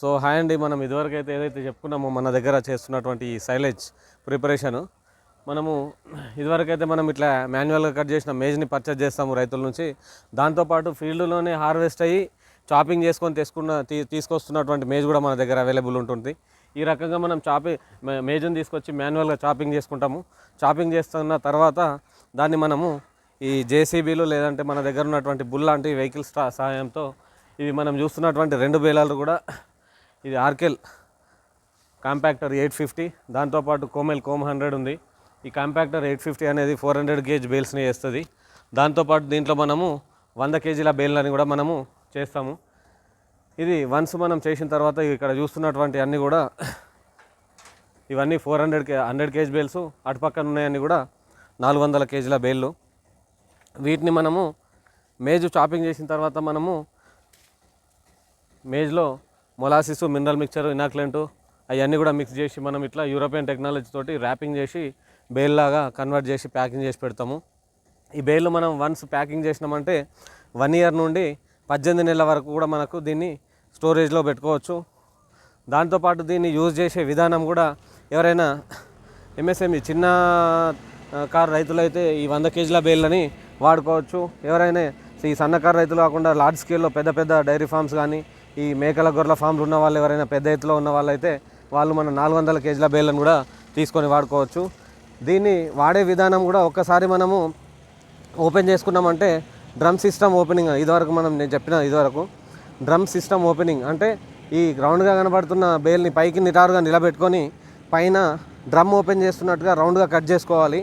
So hi అండి మనం ఇదివరకు అయితే ఏదైతే చెప్పుకున్నామో మన దగ్గర చేస్తున్నటువంటి ఈ సైలేజ్ ప్రిపరేషన్ మనము ఇదివరకైతే మనం ఇట్లా మాన్యువల్గా కట్ చేసిన మేజ్ని పర్చేజ్ చేస్తాము రైతుల నుంచి. దాంతోపాటు ఫీల్డ్లోనే హార్వెస్ట్ అయ్యి చాపింగ్ చేసుకొని తీసుకున్న తీ తీసుకొస్తున్నటువంటి మేజ్ కూడా మన దగ్గర అవైలబుల్ ఉంటుంది. ఈ రకంగా మనం చాపి మేజ్ని తీసుకొచ్చి మాన్యువల్గా చాపింగ్ చేసుకుంటాము. చాపింగ్ చేస్తున్న తర్వాత దాన్ని మనము ఈ జేసీబీలు లేదంటే మన దగ్గర ఉన్నటువంటి బుల్ లాంటి వెహికల్స్ సహాయంతో ఇవి మనం చూస్తున్నటువంటి రెండు బేలాలు కూడా ఇది ఆర్కెల్ కాంపాక్టర్ ఎయిట్ ఫిఫ్టీ. దాంతోపాటు కోమెల్ కోమ్ హండ్రెడ్ ఉంది. ఈ కాంపాక్టర్ ఎయిట్ ఫిఫ్టీ అనేది ఫోర్ హండ్రెడ్ గేజ్ బేల్స్ని వేస్తుంది. దాంతోపాటు దీంట్లో మనము వంద కేజీల బేల్ని కూడా మనము చేస్తాము. ఇది వన్స్ మనం చేసిన తర్వాత ఇక్కడ చూస్తున్నటువంటి అన్నీ కూడా ఇవన్నీ four hundred K hundred KG bales అటుపక్కన ఉన్నాయన్నీ కూడా నాలుగు వందల కేజీల బేళ్ళు వీటిని మనము మేజు చాపింగ్ చేసిన తర్వాత మనము మేజ్లో మొలాసిస్ మినరల్ మిక్చర్ ఇనాక్లెంటు అవన్నీ కూడా మిక్స్ చేసి మనం ఇట్లా యూరోపియన్ టెక్నాలజీ తోటి ర్యాపింగ్ చేసి బేల్ లాగా కన్వర్ట్ చేసి ప్యాకింగ్ చేసి పెడతాము. ఈ బేల్ మనం వన్స్ ప్యాకింగ్ చేసినామంటే వన్ ఇయర్ నుండి పద్దెనిమిది నెలల వరకు కూడా మనకు దీన్ని స్టోరేజ్లో పెట్టుకోవచ్చు. దాంతోపాటు దీన్ని యూజ్ చేసే విధానం కూడా ఎవరైనా ఎంఎస్ఎంఈ చిన్న కారు కారు రైతులైతే ఈ వంద కేజీల బేళ్ళని వాడుకోవచ్చు. ఎవరైనా ఈ సన్నకారు రైతులు కాకుండా లార్జ్ స్కేల్లో పెద్ద పెద్ద డైరీ ఫార్మ్స్ కానీ ఈ మేకల గొర్రెల ఫామ్లు ఉన్న వాళ్ళు ఎవరైనా పెద్ద ఎత్తులో ఉన్న వాళ్ళైతే వాళ్ళు మన నాలుగు వందల కేజీల బేళ్ళను కూడా తీసుకొని వాడుకోవచ్చు. దీన్ని వాడే విధానం కూడా ఒక్కసారి మనము ఓపెన్ చేసుకున్నామంటే డ్రమ్ సిస్టమ్ ఓపెనింగ్ ఇదివరకు మనం నేను చెప్పిన ఇదివరకు డ్రమ్ సిస్టమ్ ఓపెనింగ్ అంటే ఈ రౌండ్గా కనబడుతున్న బేల్ని పైకి నిటారుగా నిలబెట్టుకొని పైన డ్రమ్ ఓపెన్ చేస్తున్నట్టుగా రౌండ్గా కట్ చేసుకోవాలి.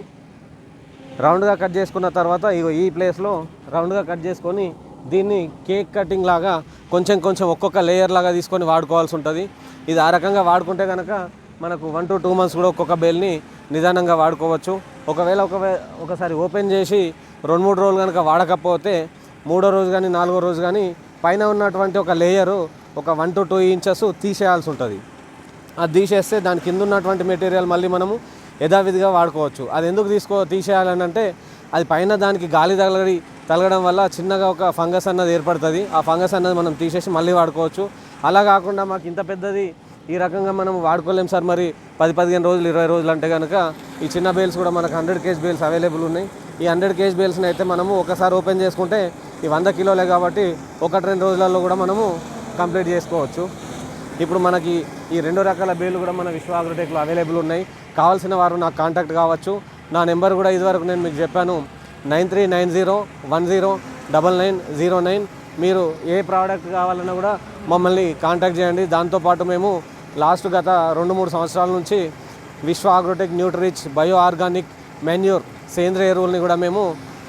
రౌండ్గా కట్ చేసుకున్న తర్వాత ఇగో ఈ ప్లేస్లో రౌండ్గా కట్ చేసుకొని దీన్ని కేక్ కటింగ్ లాగా కొంచెం కొంచెం ఒక్కొక్క లేయర్ లాగా తీసుకొని వాడుకోవాల్సి ఉంటుంది. ఇది ఆ రకంగా వాడుకుంటే కనుక మనకు వన్ టు టూ మంత్స్ కూడా ఒక్కొక్క బేల్ని నిదానంగా వాడుకోవచ్చు. ఒకవేళ ఒకవే ఒకసారి ఓపెన్ చేసి రెండు మూడు రోజులు కనుక వాడకపోతే మూడో రోజు కానీ నాలుగో రోజు కానీ పైన ఉన్నటువంటి ఒక లేయరు ఒక వన్ టు టూ ఇంచెస్ తీసేయాల్సి ఉంటుంది. అది తీసేస్తే దాని కింద ఉన్నటువంటి మెటీరియల్ మళ్ళీ మనము యథావిధిగా వాడుకోవచ్చు. అది ఎందుకు తీసుకో తీసేయాలని అంటే అది పైన దానికి గాలి తగలడి తలగడం వల్ల చిన్నగా ఒక ఫంగస్ అన్నది ఏర్పడుతుంది. ఆ ఫంగస్ అన్నది మనం తీసేసి మళ్ళీ వాడుకోవచ్చు. అలా కాకుండా మాకు ఇంత పెద్దది ఈ రకంగా మనం వాడుకోలేం సార్ మరి. పది పదిహేను రోజులు ఇరవై రోజులు అంటే కనుక ఈ చిన్న బేల్స్ కూడా మనకు హండ్రెడ్ కేజీ బేల్స్ అవైలబుల్ ఉన్నాయి. ఈ హండ్రెడ్ కేజ్ బేల్స్ని అయితే మనము ఒకసారి ఓపెన్ చేసుకుంటే ఈ వంద కిలోలే కాబట్టి ఒకటి రెండు రోజులలో కూడా మనము కంప్లీట్ చేసుకోవచ్చు. ఇప్పుడు మనకి ఈ రెండు రకాల బేలు కూడా మన విశ్వ అగ్రోటెక్లో అవైలబుల్ ఉన్నాయి. కావాల్సిన వారు నాకు కాంటాక్ట్ కావచ్చు. నా నెంబర్ కూడా ఇదివరకు నేను మీకు చెప్పాను. Nine three nine zero one zero double nine zero nine మీరు ఏ ప్రోడక్ట్ కావాలన్నా కూడా మమ్మల్ని కాంటాక్ట్ చేయండి. దాంతోపాటు మేము లాస్ట్ గత రెండు మూడు సంవత్సరాల నుంచి Vishwa Agrotech Nutrich bio organic manure సేంద్రియ ఎరువుల్ని కూడా మేము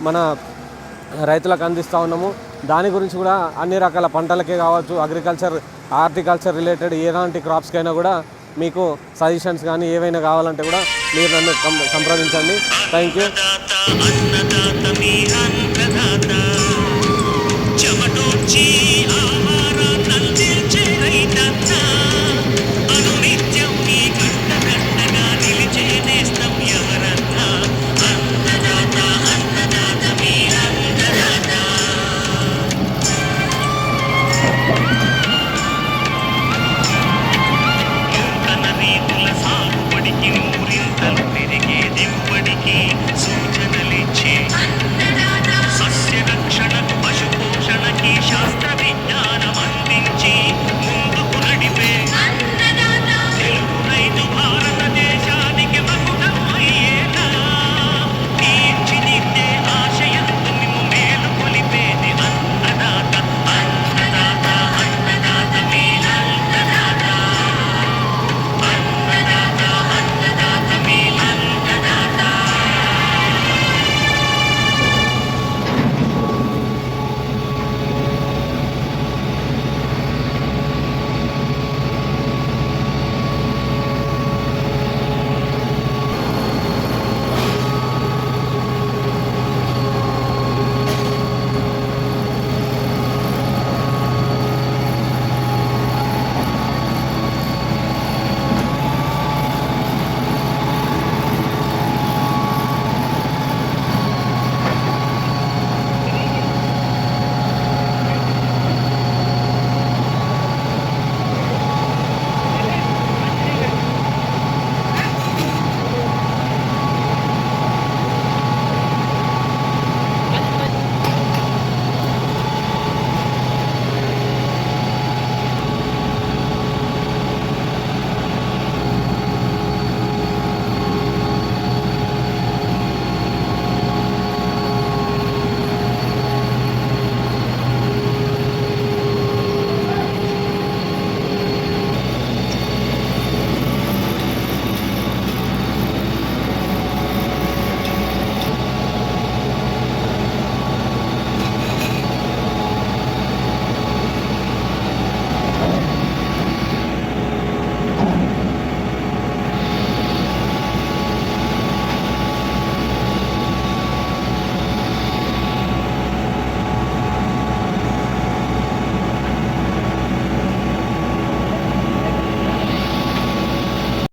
మన రైతులకు అందిస్తూ ఉన్నాము. దాని గురించి కూడా అన్ని రకాల పంటలకే కావచ్చు అగ్రికల్చర్ హార్టికల్చర్ రిలేటెడ్ ఎలాంటి క్రాప్స్కైనా కూడా మీకు సజెషన్స్ కానీ ఏవైనా కావాలంటే కూడా మీరు నన్ను సంప్రదించండి. Thank you